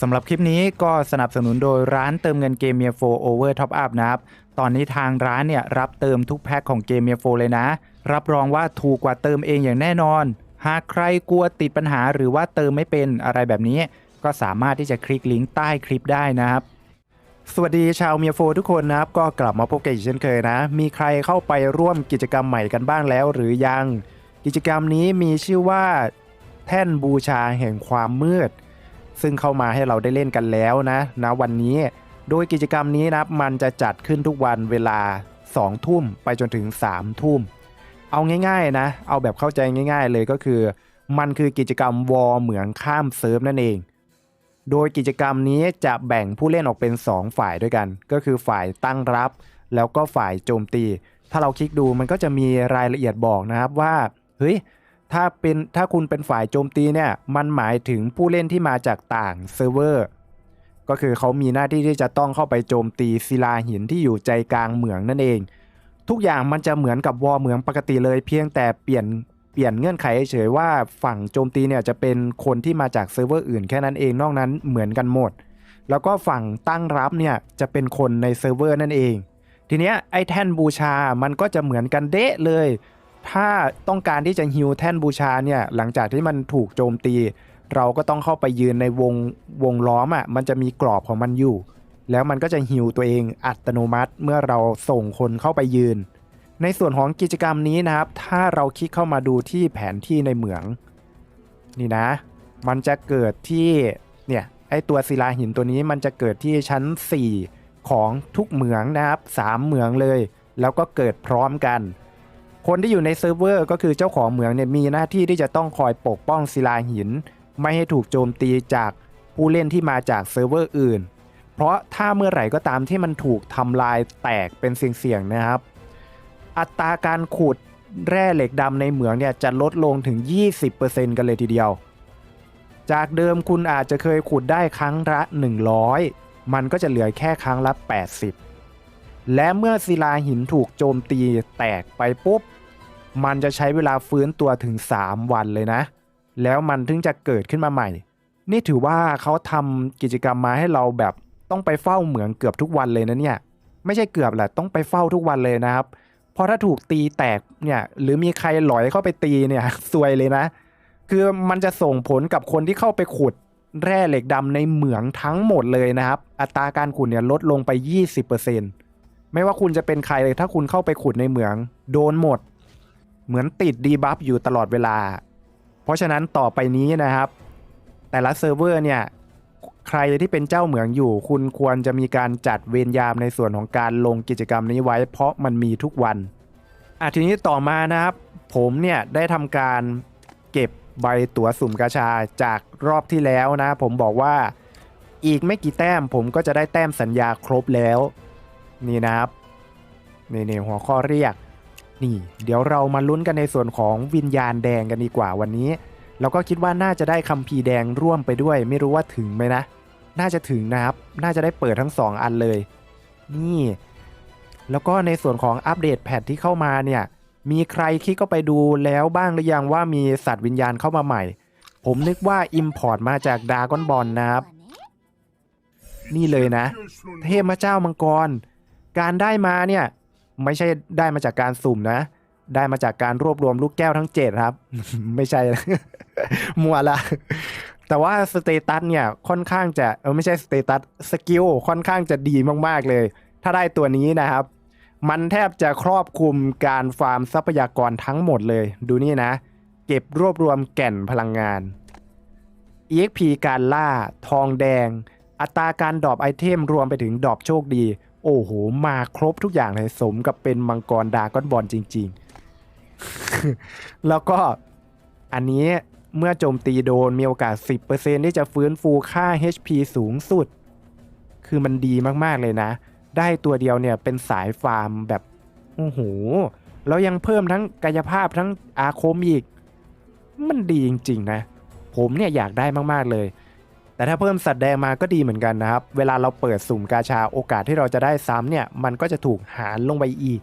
สำหรับคลิปนี้ก็สนับสนุนโดยร้านเติมเงินเกมเมียโฟโอเวอร์ท็อปอัพนะครับ ตอนนี้ทางร้านเนี่ย รับเติมทุกแพ็คของเกมเมียโฟเลยนะ รับรองว่าถูกกว่าเติมเองอย่างแน่นอน หากใครกลัวติดปัญหาหรือว่าเติมไม่เป็นอะไรแบบนี้ ก็สามารถที่จะคลิกลิงก์ใต้คลิปได้นะครับสวัสดีชาวเมียโฟทุกคนนะครับ ก็กลับมาพบกันอีกเช่นเคยนะ มีใครเข้าไปร่วมกิจกรรมใหม่กันบ้างแล้วหรือยัง กิจกรรมนี้มีชื่อว่า แท่นบูชาแห่งความมืด ซึ่งเข้ามาให้เราได้เล่นกันแล้วนะนะวันนี้ โดยกิจกรรมนี้นะมันจะจัดขึ้นทุกวันเวลา 2 ทุ่มไปจนถึง 3 ทุ่ม เอาง่ายๆนะ เอาแบบเข้าใจง่าย ๆ เลยก็คือ มันคือกิจกรรมวอเหมืองข้ามเซิร์ฟนั่นเอง โดยกิจกรรมนี้จะแบ่งผู้เล่นออกเป็น 2 ฝ่ายด้วยกัน ก็คือฝ่ายตั้งรับ แล้วก็ฝ่ายโจมตี ถ้าเราคลิกดูมันก็จะมีรายละเอียดบอกนะครับว่าเฮ้ย ถ้าเป็นถ้าคุณเป็นฝ่ายโจมตีเนี่ยมันหมายถึงผู้เล่นที่มาจากต่างเซิร์ฟเวอร์ก็คือเขามีหน้าที่ที่จะต้องเข้าไปโจมตีศิลาหินที่อยู่ใจกลางเหมืองนั่นเอง ทุกอย่างมันจะเหมือนกับวอเหมืองปกติเลยเพียงแต่เปลี่ยนเปลี่ยนเงื่อนไขเฉยว่าฝั่งโจมตีเนี่ยจะเป็นคนที่มาจากเซิร์ฟเวอร์อื่นแค่นั้นเองนอกนั้นเหมือนกันหมด แล้วก็ฝั่งตั้งรับเนี่ยจะเป็นคนในเซิร์ฟเวอร์นั่นเอง ทีเนี้ยไอ้แท่นบูชามันก็จะเหมือนกันเดะเลย ถ้าต้องการที่จะฮิวแท่นบูชาเนี่ยหลังจากที่มันถูกโจมตี เราก็ต้องเข้าไปยืนในวงวงล้อมอะ่ะมันจะมีกรอบของมันอยู่ แล้วมันก็จะฮิวตัวเองอัตโนมัติเมื่อเราส่งคนเข้าไปยืน ในส่วนของกิจกรรมนี้นะครับ ถ้าเราคลิกเข้ามาดูที่แผนที่ในเหมือง นี่นะ มันจะเกิดที่เนี่ยไอตัวศิลาหินตัวนี้มันจะเกิดที่ชั้น 4 ของทุกเหมืองนะครับ3เหมืองเลย แล้วก็เกิดพร้อมกัน คนที่อยู่ในเซิร์ฟเวอร์ก็คือเจ้าของเหมืองเนี่ยมีหน้าที่ที่จะต้องคอยปกป้องศิลาหิน ไม่ให้ถูกโจมตีจากผู้เล่นที่มาจากเซิร์ฟเวอร์อื่น เพราะถ้าเมื่อไหร่ก็ตามที่มันถูกทำลายแตกเป็นเสี่ยงๆนะครับ อัตราการขุดแร่เหล็กดำในเหมืองเนี่ยจะลดลงถึง 20%กันเลยทีเดียว จากเดิมคุณอาจจะเคยขุดได้ครั้งละ 100 มันก็จะเหลือแค่ครั้งละ 80 และเมื่อศิลาหินถูกโจมตีแตกไปปุ๊บ มันจะใช้เวลาฟื้นตัวถึง 3 วันเลยนะ แล้วมันถึงจะเกิดขึ้นมาใหม่ นี่ถือว่าเขาทำกิจกรรมมาให้เราแบบต้องไปเฝ้าเหมืองเกือบทุกวันเลยนะเนี่ย ไม่ใช่เกือบแหละต้องไปเฝ้าทุกวันเลยนะครับเพราะถ้าถูกตีแตกเนี่ย หรือมีใครหลอยเข้าไปตีเนี่ยซวยเลยนะ คือมันจะส่งผลกับคนที่เข้าไปขุดแร่เหล็กดำในเหมืองทั้งหมดเลยนะครับ อัตราการขุดเนี่ยลดลงไป 20%ไม่ว่าคุณจะเป็นใครเลยถ้าคุณเข้าไปขุดในเหมือง โดนหมด เหมือนติดดีบัฟอยู่ตลอดเวลา เพราะฉะนั้นต่อไปนี้นะครับ แต่ละเซิร์ฟเวอร์เนี่ยใครที่เป็นเจ้าเหมืองอยู่ คุณควรจะมีการจัดเวรยามในส่วนของการลงกิจกรรมนี้ไว้ เพราะมันมีทุกวันอะทีนี้ต่อมานะครับ ผมเนี่ยได้ทำการเก็บใบตั๋วสุ่มกาชาจากรอบที่แล้วนะ ผมบอกว่าอีกไม่กี่แต้มผมก็จะได้แต้มสัญญาครบแล้ว นี่นะครับนี่นี่หัวข้อเรียก นี่ เดี๋ยวเรามาลุ้นกันในส่วนของวิญญาณแดงกันดีกว่าวันนี้ เราก็คิดว่าน่าจะได้คัมภีร์แดงร่วมไปด้วย ไม่รู้ว่าถึงไหมนะ น่าจะถึงนะครับ น่าจะได้เปิดทั้ง 2 อันเลย นี่ แล้วก็ในส่วนของอัปเดตแพทที่เข้ามาเนี่ย มีใครคลิกเข้าไปดูแล้วบ้างหรือยังว่ามีสัตว์วิญญาณเข้ามาใหม่ ผมนึกว่า Import มาจากดากอนบอลนะครับ นี่เลยนะ เทพเจ้ามังกร การได้มาเนี่ย ไม่ใช่ได้มาจากการสุ่มนะ ได้มาจากการรวบรวมลูกแก้วทั้ง7ครับ ไม่ใช่มัวละ แต่ว่าสเตตัสเนี่ยค่อนข้างจะเออไม่ใช่สเตตัสสกิลค่อนข้างจะดีมากๆเลย ถ้าได้ตัวนี้นะครับ มันแทบจะครอบคลุมการฟาร์มทรัพยากรทั้งหมดเลย ดูนี่นะ เก็บรวบรวมแก่นพลังงาน EXP การล่า ทองแดง อัตราการดรอปไอเทมรวมไปถึงดรอปโชคดี โอ้โห มาครบทุกอย่างเลยสมกับเป็นมังกรดาก้อนบอลจริง ๆ แล้วก็อันนี้เมื่อโจมตีโดนมีโอกาส 10%ที่จะฟื้นฟูค่า HP สูงสุด คือมันดีมากๆเลยนะ ได้ตัวเดียวเนี่ยเป็นสายฟาร์มแบบ โอ้โห แล้วยังเพิ่มทั้งกายภาพทั้งอาคมอีก มันดีจริง ๆ นะ ผมเนี่ยอยากได้มากๆเลย แต่ถ้าเพิ่มสัตว์แดงมาก็ดีเหมือนกันนะครับ เวลาเราเปิดสุ่มกาชาโอกาสที่เราจะได้ซ้ำเนี่ยมันก็จะถูกหารลงไปอีก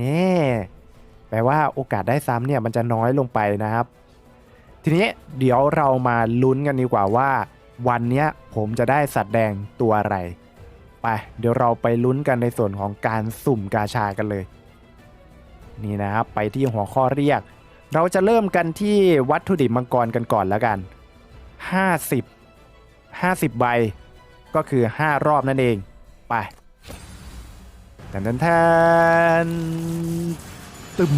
นี่แปลว่าโอกาสได้ซ้ำเนี่ยมันจะน้อยลงไปนะครับ ทีนี้เดี๋ยวเรามาลุ้นกันดีกว่าว่า วันนี้ผมจะได้สัตว์แดงตัวอะไร ไป เดี๋ยวเราไปลุ้นกันในส่วนของการสุ่มกาชากันเลย นี่นะครับไปที่หัวข้อเรียก เราจะเริ่มกันที่วัตถุดิบมังกรกันก่อนแล้วกัน 50 50ใบก็คือ 5 รอบนั่นเองไปแทนแทนตึม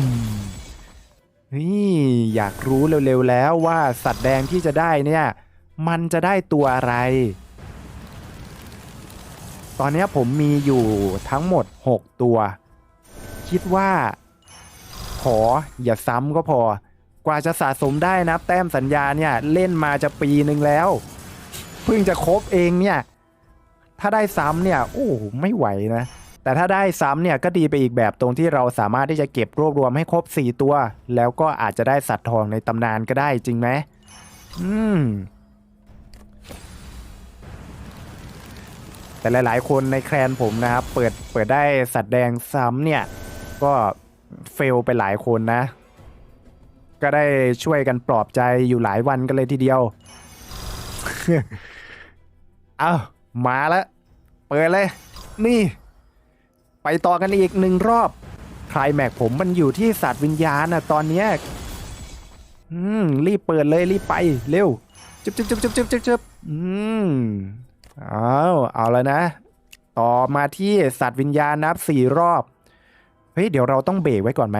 นี่อยากรู้เร็วๆแล้วว่าสัตว์แดงที่จะได้เนี่ยมันจะได้ตัวอะไร ตอนนี้ผมมีอยู่ทั้งหมด 6 ตัว คิดว่า ขออย่าซ้ำก็พอ กว่าจะสะสมได้นะแต้มสัญญาเนี่ยเล่นมาจะปีหนึ่งแล้ว เพิ่งจะครบเองเนี่ย ถ้าได้ซ้ำเนี่ย โอ้ไม่ไหวนะ แต่ถ้าได้ซ้ำเนี่ยก็ดีไปอีกแบบตรงที่เราสามารถที่จะเก็บรวบรวมให้ครบ 4 ตัว แล้วก็อาจจะได้สัตว์ทองในตำนานก็ได้จริงไหมอืมแต่หลาย ๆ คนในแคลนผมนะครับ เปิดเปิดได้สัตว์แดงซ้ำเนี่ย ก็เฟลไปหลายคนนะ ก็ได้ช่วยกันปลอบใจอยู่หลายวันกันเลยทีเดียว เอามาแล้วเปิดเลย นี่ ไปต่อกันอีกหนึ่งรอบคลายแม็กผมมันอยู่ที่สัตว์วิญญาณนะตอนเนี้ยอืมรีบเปิดเลยรีบไปเร็วจุบจุบจุบจุบจุบจุบจุบอืมเอาเอาแล้วนะ ต่อมาที่สัตว์วิญญาณนับสี่รอบ เฮ้ย เดี๋ยวเราต้องเบรกไว้ก่อนไหม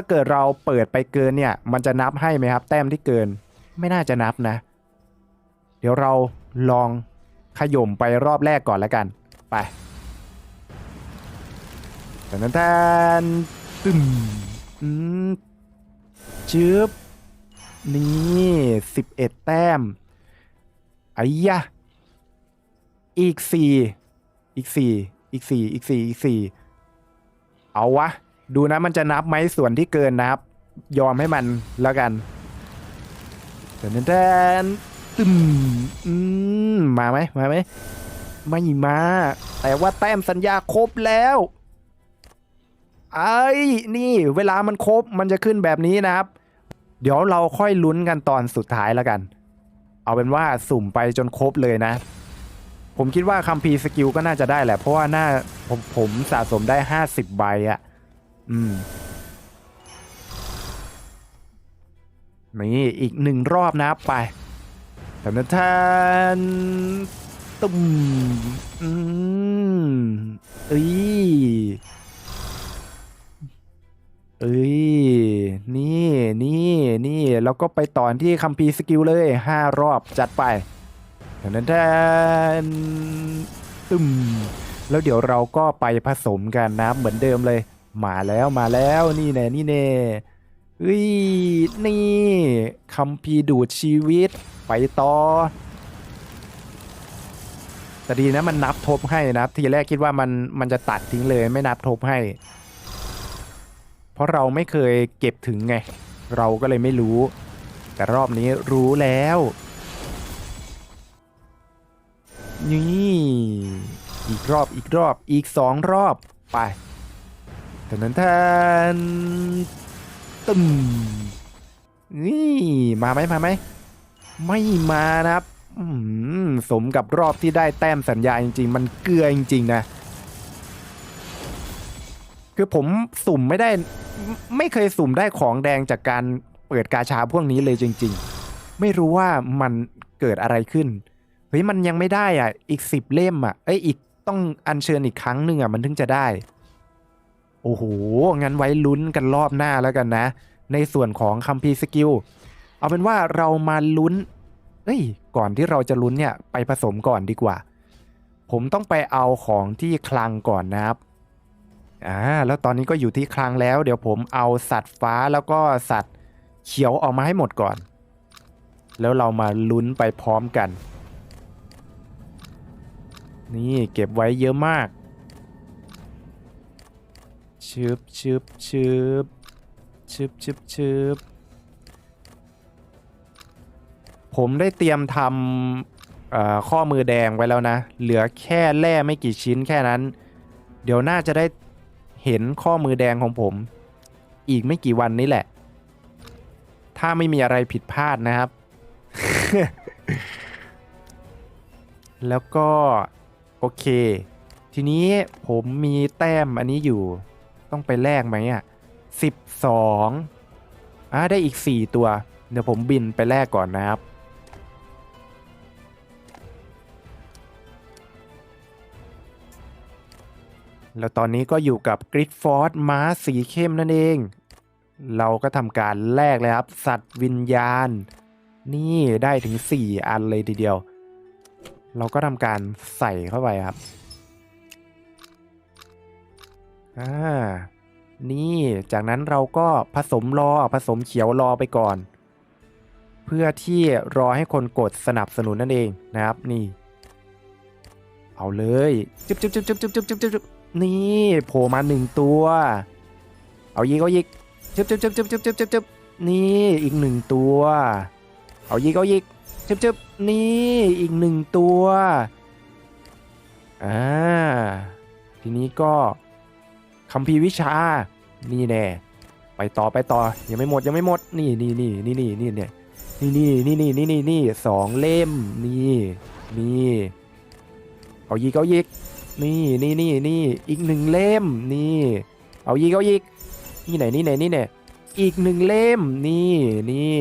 ถ้าเกิดเราเปิดไปเกินเนี่ย มันจะนับให้ไหมครับ แต้มที่เกิน ไม่น่าจะนับนะ เดี๋ยวเราลองขย่มไปรอบแรกก่อนแล้วกัน ไปแต่นั้นแทนตึมอืมจืบนี่สิบเอ็ดแต้มไอ้ยะอีกสี่อีกสี่อีกสี่อีกสี่อีกสี่เอาวะ ดูนะมันจะนับไหมส่วนที่เกินนะครับ ยอมให้มันแล้วกันแทนแทนตึมอืมมาไหมมาไหมไม่มา แต่ว่าแต้มสัญญาครบแล้วไอ้นี่ เวลามันครบมันจะขึ้นแบบนี้นะครับ เดี๋ยวเราค่อยลุ้นกันตอนสุดท้ายแล้วกัน เอาเป็นว่าสุ่มไปจนครบเลยนะ ผมคิดว่าคัมภีร์สกิลก็น่าจะได้แหละ เพราะว่าน่าผมผมสะสมได้ 50 ใบอะ่ะ อืมนี่อีกหนึ่งรอบนะไปแทนแทนตุ้มอืมเอ้ยเอ้ย นี่ นี่ นี่ แล้วก็ไปต่อที่คัมภีร์สกิลเลยห้ารอบจัดไปแทนแทนตึมแล้วเดี๋ยวเราก็ไปผสมกันนะเหมือนเดิมเลย มาแล้วมาแล้วนี่แน่นี่แน่เฮ้ยนี่คัมภีดูดชีวิตไปต่อแต่ดีนะมันนับทบให้นะทีแรกคิดว่ามันมันจะตัดทิ้งเลยไม่นับทบให้ เพราะเราไม่เคยเก็บถึงไง เราก็เลยไม่รู้ แต่รอบนี้รู้แล้ว นี่ อีกรอบอีกรอบอีกสองรอบไป แทนแทนตึมนี่มาไหมมาไหมไม่มานะครับสมกับรอบที่ได้แต้มสัญญาจริง ๆ มันเกลือจริง ๆ นะ คือผมสุ่มไม่ได้ไม่ไม่เคยสุ่มได้ของแดงจากการเปิดกาชาพวกนี้เลยจริง ๆ ไม่รู้ว่ามันเกิดอะไรขึ้นเฮ้ยมันยังไม่ได้อะ อีกสิบเล่มอะเอ้ยอีกต้องอัญเชิญอีกครั้งหนึ่งอะมันถึงจะได้ โอ้โห งั้นไว้ลุ้นกันรอบหน้าแล้วกันนะ ในส่วนของคัมภีร์สกิล เอาเป็นว่าเรามาลุ้น เอ้ย ก่อนที่เราจะลุ้นเนี่ย ไปผสมก่อนดีกว่า ผมต้องไปเอาของที่คลังก่อนนะครับ อ่า แล้วตอนนี้ก็อยู่ที่คลังแล้ว เดี๋ยวผมเอาสัตว์ฟ้าแล้วก็สัตว์เขียวออกมาให้หมดก่อน แล้วเรามาลุ้นไปพร้อมกัน นี่เก็บไว้เยอะมาก ชึบชึบชึบชึบชึบชึบผมได้เตรียมทำข้อมือแดงไว้แล้วนะ เหลือแค่แร่ไม่กี่ชิ้นแค่นั้น เดี๋ยวน่าจะได้เห็นข้อมือแดงของผม อีกไม่กี่วันนี้แหละ ถ้าไม่มีอะไรผิดพลาดนะครับ แล้วก็ โอเค ทีนี้ผมมีแต้มอันนี้อยู่ ต้องไปแลกไหมอะสิบสองอ่าได้อีก4ตัว เดี๋ยวผมบินไปแลกก่อนนะครับแล้วตอนนี้ก็อยู่กับกริดฟอร์ดม้าสีเข้มนั่นเอง เราก็ทำการแลกเลยครับ สัตว์วิญญาณ นี่ได้ถึง 4 อันเลยทีเดียว เราก็ทำการใส่เข้าไปครับ อ่า นี่จากนั้นเราก็ผสมรอผสมเขียวรอไปก่อน เพื่อที่รอให้คนกดสนับสนุนนั่นเองนะครับ นี่ เอาเลยจุ๊บจุ๊บจุ๊บจุ๊บจุ๊บจุ๊บจุ๊บจุ๊บนี่โผล่มาหนึ่งตัว เอายิกเอายิกจุ๊บจุ๊บจุ๊บจุ๊บจุ๊บจุ๊บจุ๊บจุ๊บนี่อีกหนึ่งตัว เอายิกเอายิกจุ๊บจุ๊บนี่อีกหนึ่งตัวอ่าทีนี้ก็ คัมภีร์วิชา นี่แน่ ไปต่อไปต่อ ยังไม่หมดยังไม่หมด นี่นี่นี่นี่นี่นี่เนี่ยนี่นี่นี่นี่นี่นี่นี่สองเล่ม นี่นี่เอายิกเอายิกนี่นี่นี่นี่อีกหนึ่งเล่ม นี่ เอายิกเอายิกนี่ไหนนี่ไหนนี่เนี่ยอีกหนึ่งเล่ม นี่นี่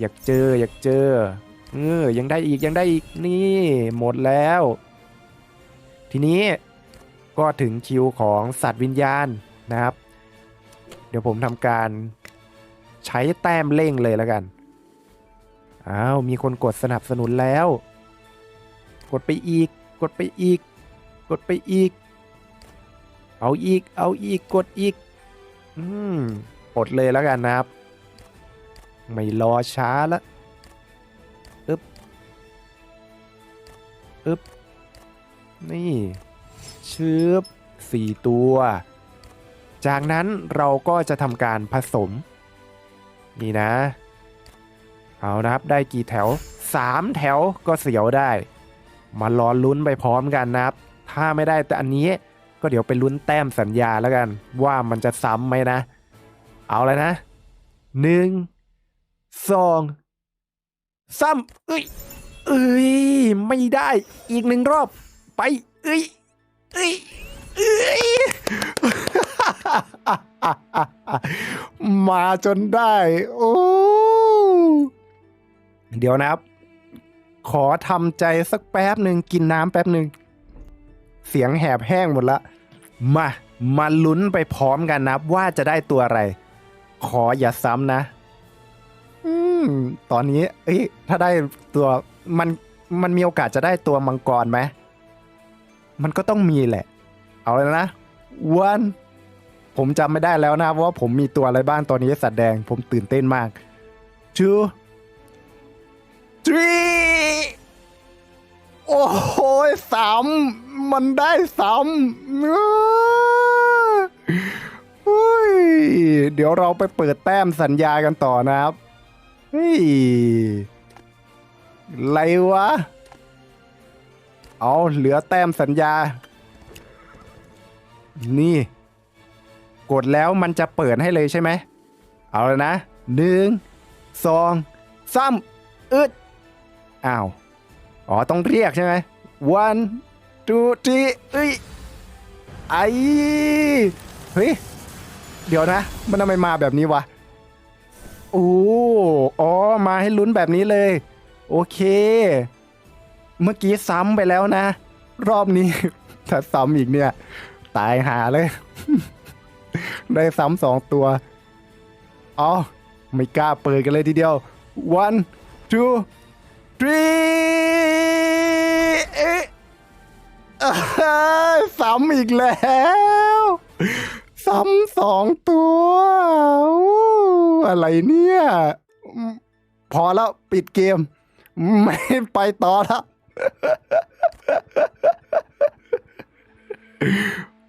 อยากเจออยากเจอเออยังได้อีกยังได้อีกนี่ หมดแล้ว ทีนี้ ก็ถึงคิวของสัตว์วิญญาณนะครับ เดี๋ยวผมทำการใช้แต้มเร่งเลยแล้วกัน อ้าว มีคนกดสนับสนุนแล้ว กดไปอีก กดไปอีก กดไปอีก เอาอีก เอาอีก กดอีก อืมกดเลยแล้วกันนะครับ ไม่รอช้าละอึ๊บ อึ๊บ นี่ ชืบสี่ตัว จากนั้นเราก็จะทำการผสม นี่นะ เอานะครับ ได้กี่แถว 3 แถวก็เสียวได้ มารอลุ้นไปพร้อมกันนะครับ ถ้าไม่ได้แต่อันนี้ก็เดี๋ยวไปลุ้นแต้มสัญญาแล้วกัน ว่ามันจะซ้ำไหมนะ เอาเลยนะหนึ่งสองซ้ำเอ้ยเอ้ย ไม่ได้อีกหนึ่งรอบไป เอ้ย เอ้ยเอ้ย มาจนได้ โอ้ เดี๋ยวนะครับ ขอทำใจสักแป๊บหนึ่งกินน้ำแป๊บหนึ่ง เสียงแหบแห้งหมดละ มา มาลุ้นไปพร้อมกันนะว่าจะได้ตัวอะไร ขออย่าซ้ำนะ อืม ตอนนี้ เอ้ย ถ้าได้ตัวมัน มันมีโอกาสจะได้ตัวมังกรไหม มันก็ต้องมีแหละ เอาเลยนะวันผมจำไม่ได้แล้วนะว่าผมมีตัวอะไรบ้างตอนนี้สัตว์แดงผมตื่นเต้นมาก two three โอ้โหสามมันได้สามเฮ้ยเดี๋ยวเราไปเปิดแต้มสัญญากันต่อนะครับเฮ้ยไรวะ เอาเหลือแต้มสัญญา นี่ กดแล้วมันจะเปิดให้เลยใช่ไหม เอาเลยนะหนึ่งสองสามอึดอ้าว อ๋อ ต้องเรียกใช่ไหม one two three เอ้ยไอเฮ้ย เดี๋ยวนะ มันทำไมมาแบบนี้วะโอ้อ๋อ มาให้ลุ้นแบบนี้เลย โอเค เมื่อกี้ซ้ำไปแล้วนะ รอบนี้ ถ้าซ้ำอีกเนี่ย ตายหาเลย ได้ซ้ำสองตัวอ๋อไม่กล้าเปิดกันเลยทีเดียว one two three เอ๊ะเอ้ยซ้ำอีกแล้ว ซ้ำสองตัว อะไรเนี่ย พอแล้วปิดเกม ไม่ไปต่อแล้ว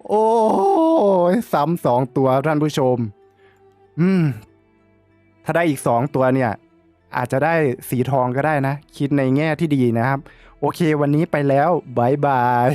โอ้ยซ้ำสองตัวท่านผู้ชม อืม ถ้าได้อีกสองตัวเนี่ย อาจจะได้สีทองก็ได้นะ คิดในแง่ที่ดีนะครับ โอเควันนี้ไปแล้วบายบาย